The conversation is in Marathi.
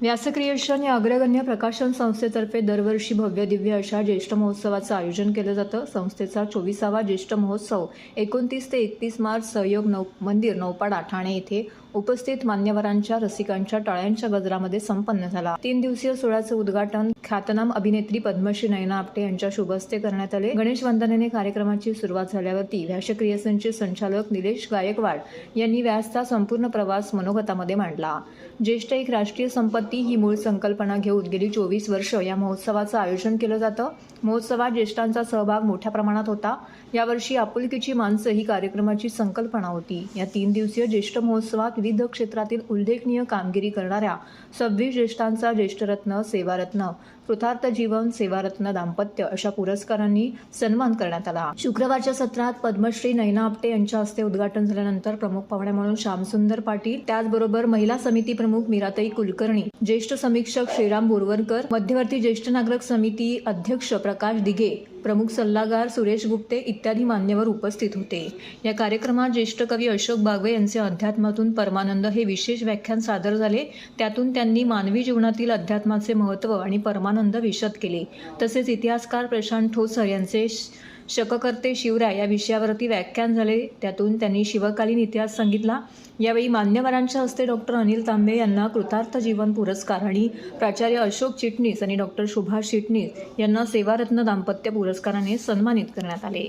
व्यासक्रिएशन या अग्रगण्य प्रकाशन संस्थेतर्फे दरवर्षी भव्य दिव्य अशा ज्येष्ठ महोत्सवाचं आयोजन केलं जातं. संस्थेचा चोवीसावा ज्येष्ठ महोत्सव एकोणतीस ते एकतीस मार्च सहयोग नौ मंदिर नौपाडा ठाणे येथे उपस्थित मान्यवरांच्या रसिकांच्या टाळ्यांच्या गजरामध्ये संपन्न झाला. तीन दिवसीय सोहळ्याचं उद्घाटन ख्यातनाम अभिनेत्री पद्मश्री नयना आपटे यांच्या शुभहस्ते करण्यात आले. गणेश वंदनेने कार्यक्रमाची सुरुवात झाल्यावरती व्यासक्रियसनचे संचालक निलेश गायकवाड यांनी व्यासचा संपूर्ण प्रवास मनोगतामध्ये मांडला. ज्येष्ठ एक राष्ट्रीय संपत्ती ही मूळ संकल्पना घेऊन गेली चोवीस वर्ष या महोत्सवाचं आयोजन केलं जातं. महोत्सवात ज्येष्ठांचा सहभाग मोठ्या प्रमाणात होता. यावर्षी आपुलकीची माणसं ही कार्यक्रमाची संकल्पना होती. या तीन दिवसीय ज्येष्ठ महोत्सवात विविध क्षेत्रातील उल्लेखनीय कामगिरी करणाऱ्या सव्वीस ज्येष्ठांचा ज्येष्ठरत्न सेवारत्न कृतार्थ जीवन सेवारत्न दाम्पत्य अशा पुरस्कारांनी सन्मान करण्यात आला. शुक्रवारच्या सत्रात पद्मश्री नैना आपटे यांच्या हस्ते उद्घाटन झाल्यानंतर प्रमुख पाहुणे म्हणून श्यामसुंदर पाटील त्याचबरोबर महिला समिती प्रमुख मीराताई कुलकर्णी ज्येष्ठ समीक्षक श्रीराम बोरवरकर मध्यवर्ती ज्येष्ठ नागरिक समिती अध्यक्ष प्रकाश दिघे प्रमुख सल्लागार सुरेश गुप्ते इत्यादी मान्यवर उपस्थित होते. या कार्यक्रमात ज्येष्ठ कवी अशोक बागवे यांचे अध्यात्मातून परमानंद हे विशेष व्याख्यान सादर झाले. त्यातून त्यांनी मानवी जीवनातील अध्यात्माचे महत्त्व आणि परमानंद विशद केले. तसेच इतिहासकार प्रशांत ठोसर यांचे श- शककर्ते शिवराय या विषयावरती व्याख्यान झाले. त्यातून त्यांनी शिवकालीन इतिहास सांगितला. यावेळी मान्यवरांच्या हस्ते डॉक्टर अनिल तांबे यांना कृतार्थ जीवन पुरस्कार आणि प्राचार्य अशोक चिटणीस आणि डॉक्टर सुभाष चिटणीस यांना सेवारत्न दाम्पत्य पुरस्काराने सन्मानित करण्यात आले.